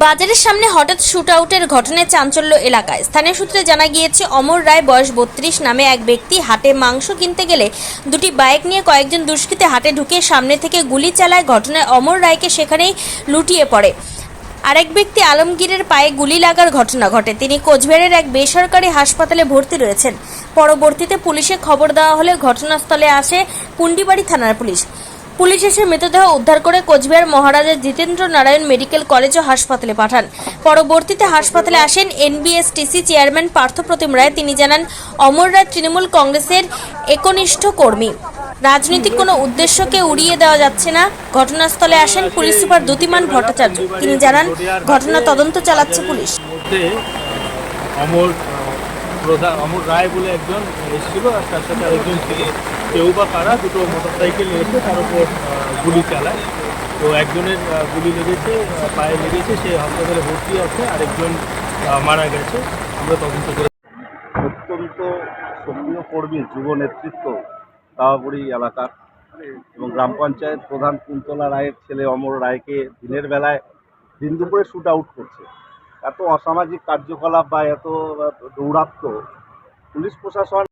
বাজারের সামনে হঠাৎ শুট আউটের ঘটনায় চাঞ্চল্য এলাকায়। স্থানীয় সূত্রে জানা গিয়েছে, অমর রায় বয়স বত্রিশ নামে এক ব্যক্তি হাটে মাংস কিনতে গেলে দুটি বাইক নিয়ে কয়েকজন দুষ্কৃতী হাটে ঢুকে সামনে থেকে গুলি চালায়। ঘটনায় অমর রায়কে সেখানেই লুটিয়ে পড়ে। আরেক ব্যক্তি আলমগীরের পায়ে গুলি লাগার ঘটনা ঘটে। তিনি কোচবিহারের এক বেসরকারি হাসপাতালে ভর্তি রয়েছেন। পরবর্তীতে পুলিশে খবর দেওয়া হলে ঘটনাস্থলে আসে পুন্ডিবাড়ি থানার পুলিশ। পুলিশ এসে মৃতদেহ উদ্ধার করে কোচবিহার মহারাজা জিতেন্দ্র নারায়ণ মেডিকেল কলেজ ও হাসপাতালে পাঠান। পরবর্তীতে হাসপাতালে আসেন এনবিএসটিসি চেয়ারম্যান পার্থপ্রতিম রায়। তিনি জানান, অমর রায় তৃণমূল কংগ্রেসের একনিষ্ঠ কর্মী। রাজনৈতিক কোনো উদ্দেশ্যকে উড়িয়ে দেওয়া যাচ্ছে না। ঘটনাস্থলে আসেন পুলিশ সুপার দ্যুতিমান ভট্টাচার্য। তিনি জানান, ঘটনা তদন্ত চালাচ্ছে পুলিশ। প্রধান অমর রায় বলে একজন এসেছিল, আর তার সাথে ছিল কেউ বা কারা, দুটো মোটর সাইকেল এসে তার উপর গুলি চালায়। তো একজনের গুলি লেগেছে পায়ে লেগেছে, সে হাসপাতালে ভর্তি আছে, আরেকজন মারা গেছে। আমরা তদন্ত করে অত্যন্ত সক্রিয় কর্মী, যুব নেতৃত্ব দাওয়াগুড়ি এলাকার এবং গ্রাম পঞ্চায়েত প্রধান কুন্তলা রায়ের ছেলে অমর রায়কে দিনের বেলায় দিন দুপুরে শ্যুট আউট করছে। এত অসামাজিক কার্যকলাপ বা এত দৌরাত্ম্য পুলিশ প্রশাসন